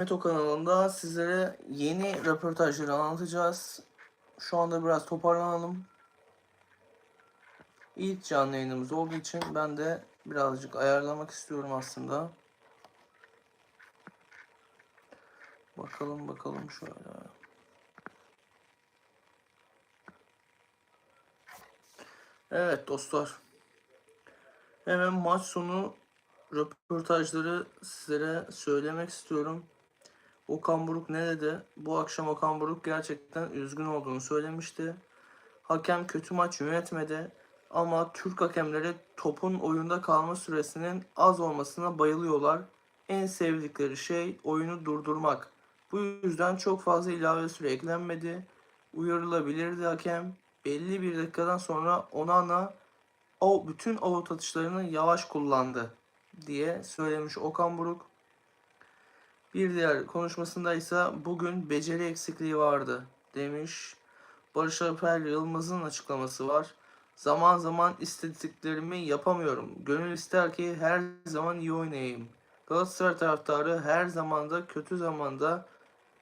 Meto kanalında sizlere yeni röportajları anlatacağız. Şu anda biraz toparlanalım. İlk canlı yayınımız olduğu için ben de birazcık ayarlamak istiyorum aslında. Bakalım bakalım şöyle. Evet dostlar. Hemen maç sonu röportajları sizlere söylemek istiyorum. Okan Buruk ne dedi? Bu akşam Okan Buruk gerçekten üzgün olduğunu söylemişti. Hakem kötü maç yönetmedi ama Türk hakemleri topun oyunda kalma süresinin az olmasına bayılıyorlar. En sevdikleri şey oyunu durdurmak. Bu yüzden çok fazla ilave süre eklenmedi. Uyarılabilirdi hakem. Belli bir dakikadan sonra Onana o bütün avut atışlarını yavaş kullandı diye söylemiş Okan Buruk. Bir diğer konuşmasında ise bugün beceri eksikliği vardı demiş. Barış Alper Yılmaz'ın açıklaması var. Zaman zaman istediklerimi yapamıyorum. Gönül ister ki her zaman iyi oynayayım. Galatasaray taraftarı her zamanda kötü zamanda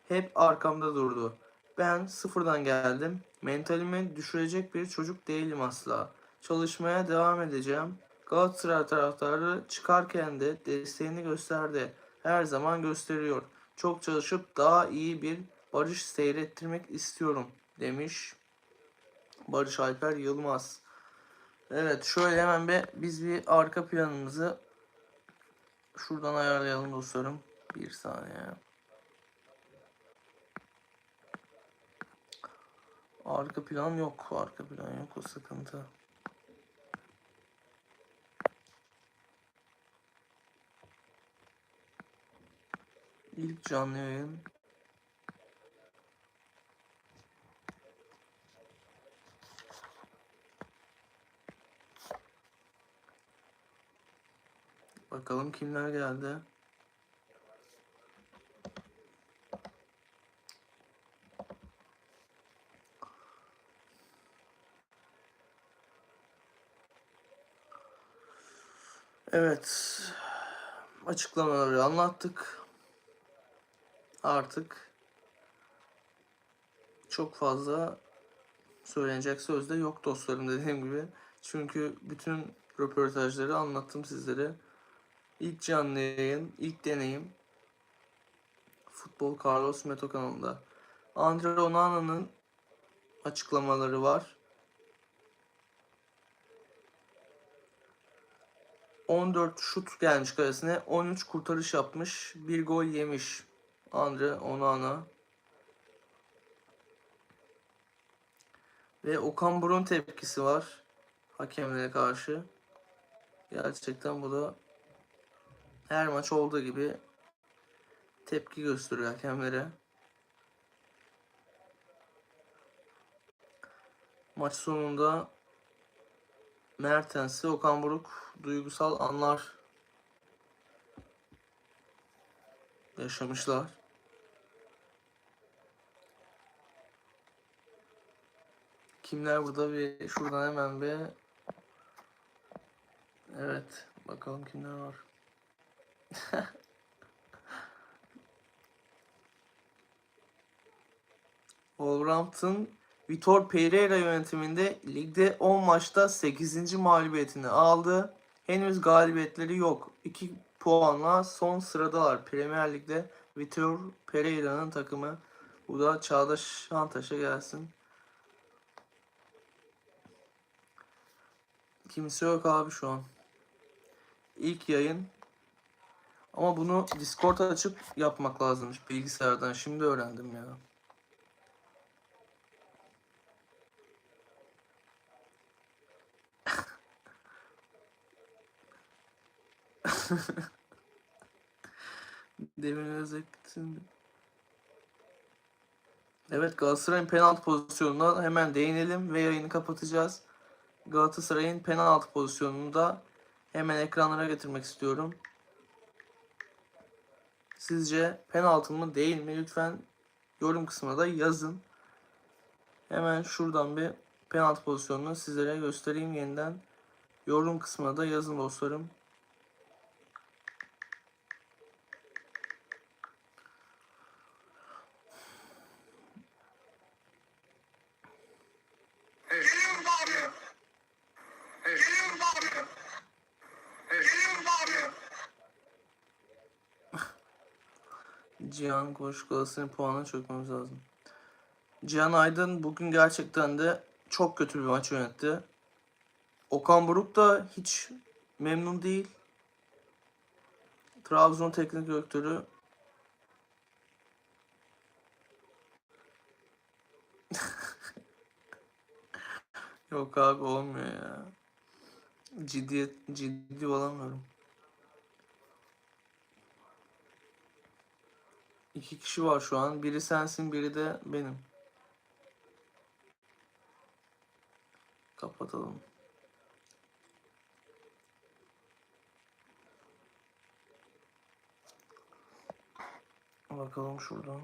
hep arkamda durdu. Ben sıfırdan geldim. Mentalimi düşürecek bir çocuk değilim asla. Çalışmaya devam edeceğim. Galatasaray taraftarı çıkarken de desteğini gösterdi. Her zaman gösteriyor. Çok çalışıp daha iyi bir barış seyrettirmek istiyorum demiş Barış Alper Yılmaz. Evet şöyle hemen bir biz bir arka planımızı şuradan ayarlayalım dostlarım. Bir saniye. Arka plan yok. Arka plan yok. O sıkıntı. İlk canlı yayın. Bakalım kimler geldi. Evet. Açıklamaları anlattık. Artık çok fazla söylenecek söz de yok dostlarım dediğim gibi. Çünkü bütün röportajları anlattım sizlere. İlk canlı yayın, ilk deneyim Futbol Carlos Meto kanalında. Andre Onana'nın açıklamaları var. 14 şut gelmiş kalesine, 13 kurtarış yapmış, bir gol yemiş. Andre Onana. Ve Okan Burun tepkisi var hakemlere karşı. Gerçekten bu da her maç olduğu gibi tepki gösteriyor hakemlere. Maç sonunda Mertens'e Okan Buruk duygusal anlar yaşamışlar. Kimler burada bir şuradan hemen bir Evet bakalım kimler var. Wolverhampton Vitor Pereira yönetiminde ligde 10 maçta 8. mağlubiyetini aldı. Henüz galibiyetleri yok. 2 puanla son sıradalar. Premier Lig'de Vitor Pereira'nın takımı. Bu da Çağdaş Şantaş'a gelsin. Kimse yok abi şu an. İlk yayın. Ama bunu Discord açıp yapmak lazımmış bilgisayardan. Şimdi öğrendim ya. Demin özettim. Evet Galatasaray'ın penaltı pozisyonuna hemen değinelim ve yayını kapatacağız. Galatasaray'ın penaltı pozisyonunu da hemen ekranlara getirmek istiyorum. Sizce penaltı mı değil mi? Lütfen yorum kısmına da yazın. Hemen şuradan bir penaltı pozisyonunu sizlere göstereyim yeniden. Yorum kısmına da yazın dostlarım. Cihan Koş Galatasaray'ın puanına çökmemiz lazım. Cihan Aydın bugün gerçekten de çok kötü bir maç yönetti. Okan Buruk da hiç memnun değil. Trabzon teknik direktörü Yok abi olmuyor ya. Ciddi ciddi olamıyorum. İki kişi var şu an. Biri sensin, biri de benim. Kapatalım. Bakalım şuradan.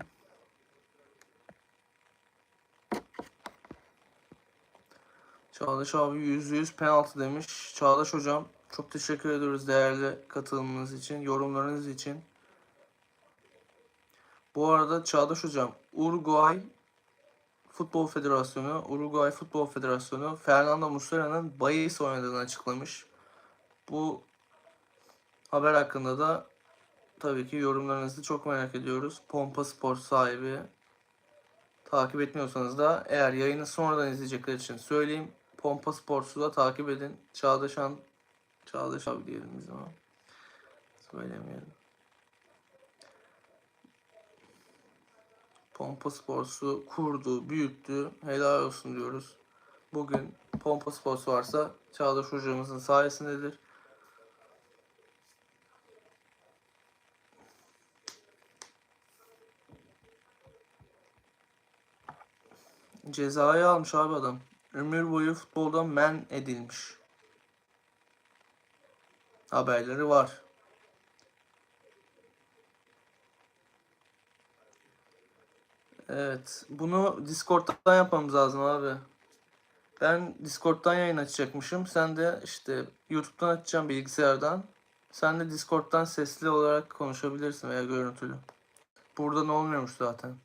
Çağdaş abi %100 penaltı demiş. Çağdaş hocam çok teşekkür ediyoruz değerli katılımınız için, yorumlarınız için. Bu arada Çağdaş hocam Uruguay Futbol Federasyonu, Uruguay Futbol Federasyonu Fernando Muslera'nın bahis oynadığını açıklamış. Bu haber hakkında da tabii ki yorumlarınızı çok merak ediyoruz. Pompa Spor sahibi takip etmiyorsanız da eğer yayını sonradan izleyecekler için söyleyeyim. Pompa Sports'u da takip edin. Çağdaşan Çağdaş abi diyelim biz ama. Söylemeyelim. Pompa Sports'u kurdu, büyüttü. Helal olsun diyoruz. Bugün Pompa Sports varsa Çağdaş hocamızın sayesindedir. Cezayı almış abi adam. Ömür boyu futboldan men edilmiş. Haberleri var. Evet. Bunu Discord'dan yapmamız lazım abi. Ben Discord'dan yayın açacakmışım. Sen de işte YouTube'dan açacağım bilgisayardan. Sen de Discord'dan sesli olarak konuşabilirsin veya görüntülü. Buradan olmuyormuş zaten.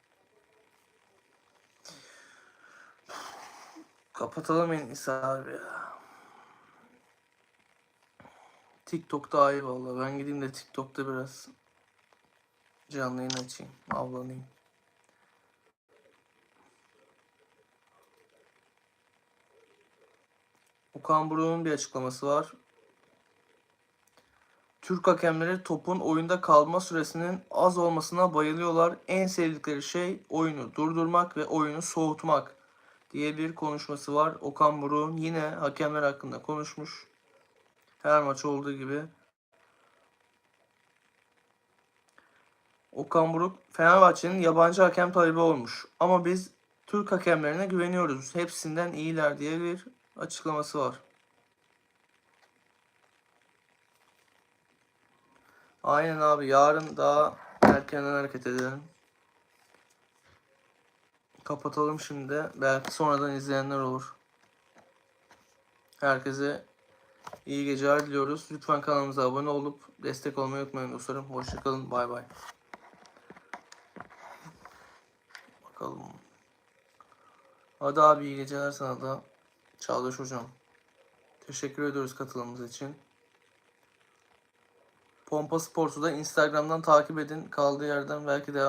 Kapatalım en iyisi abi ya. TikTok daha iyi valla. Ben gideyim de TikTok'ta biraz canlı yayın açayım. Avlanayım. Okan Buruk'un bir açıklaması var. Türk hakemleri topun oyunda kalma süresinin az olmasına bayılıyorlar. En sevdikleri şey oyunu durdurmak ve oyunu soğutmak diye bir konuşması var. Okan Buruk'un yine hakemler hakkında konuşmuş. Her maç olduğu gibi. Okan Buruk Fenerbahçe'nin yabancı hakem talebi olmuş. Ama biz Türk hakemlerine güveniyoruz. Hepsinden iyiler diye bir açıklaması var. Aynen abi yarın daha erkenden hareket edelim. Kapatalım şimdi. Belki sonradan izleyenler olur. Herkese iyi geceler diliyoruz. Lütfen kanalımıza abone olup destek olmayı unutmayın dostlarım. Hoşçakalın. Bay bay. Bakalım. Hadi abi iyi geceler sana da. Çağdaş hocam. Teşekkür ediyoruz katılımınız için. Pompa Sports'u da Instagram'dan takip edin. Kaldığı yerden belki devam